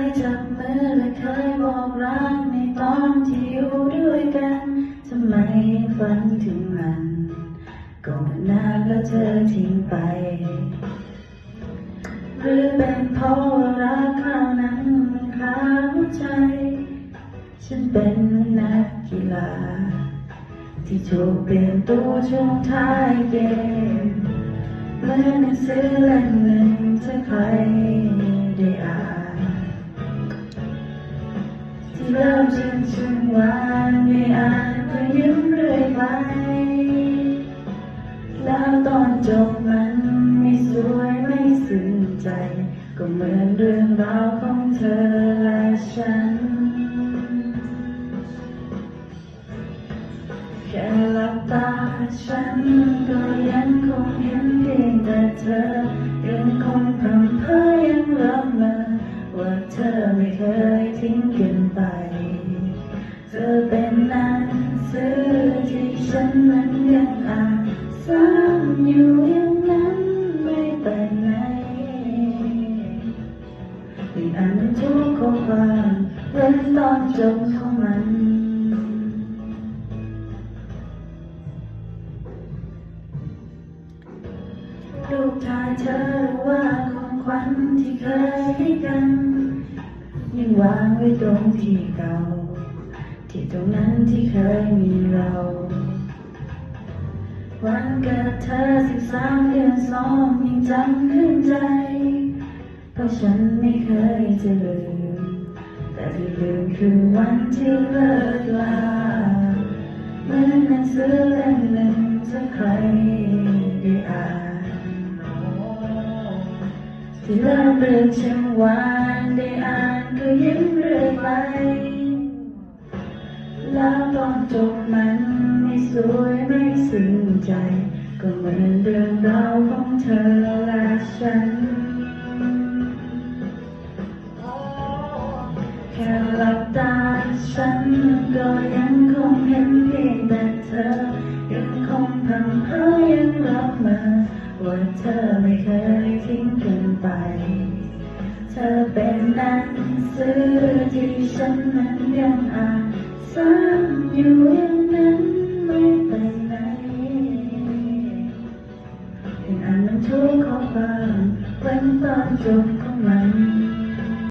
ยจับมือและเคยบอกรักในตอนที่อยู่ด้วยกันทำไมฝันถึงมันก็มันนานแล้วเธอทิ้งไป หรือเป็นเพราะว่ารักคราวนั้นมันคาหัวใจ ฉันเป็นนักกีฬา ที่ถูกเปลี่ยนตัวช่วงท้ายเกมเหมื่อนหนังสือเล่มหนึ่งถ้าใครได้อ่าน เริ่มฉันฉันวานไม่อานก็ยิ้มเรื่อยไป แล้วตอนจบมันไม่สวยไม่ซึ้งใจ ก็เหมือนเรื่องราวของเธอและฉัน แค่หลับตาฉันก็ยังคงเห็นเพียงแต่เธอยังคงพรำเพ้อยังละเมอว่าเธอไม่เคยทิ้งกัน อานซ้ำอยู่อย่างนั้นไม่ไปไหนยังอ่านทุกข้อความเว้นตอนจบของมันรูปถ่ายเธอหรือว่าของขวัญที่เคยให้กันยังวางไว้ตรงที่เก่าที่ตรงนั้นที่เคยมีเรา วันเกิดเธอสิบสามเดือนสองยังจำขึ้นใจ เพราะฉันไม่เคยจะลืม แต่ที่ลืมคือวันที่เลิกลาเหมื่อนหนังสือเล่มหนึ่งถ้าใครได้อ่านที่เริ่มเรื่องช่างวานได้อ่านก็ยิ้ม แล้วตอนจบมันไม่สวยไม่ซึ้งใจ ก็เหมือนเรื่องราวของเธอและฉัน แค่หลับตาฉันก็ยังคงเห็นเพียงแต่เธอ ยังคงพร่ำเพ้อยังรักมาว่าเธอไม่เคยทิ้งกันไป เธอเป็นหนังสือที่ฉันนั้นยังอ่าน ซ้ำอยู่อย่งนั้นไม่ไปไหนเป็นอันนั้นช่วยอบ้างเป็นตอนจบของมัน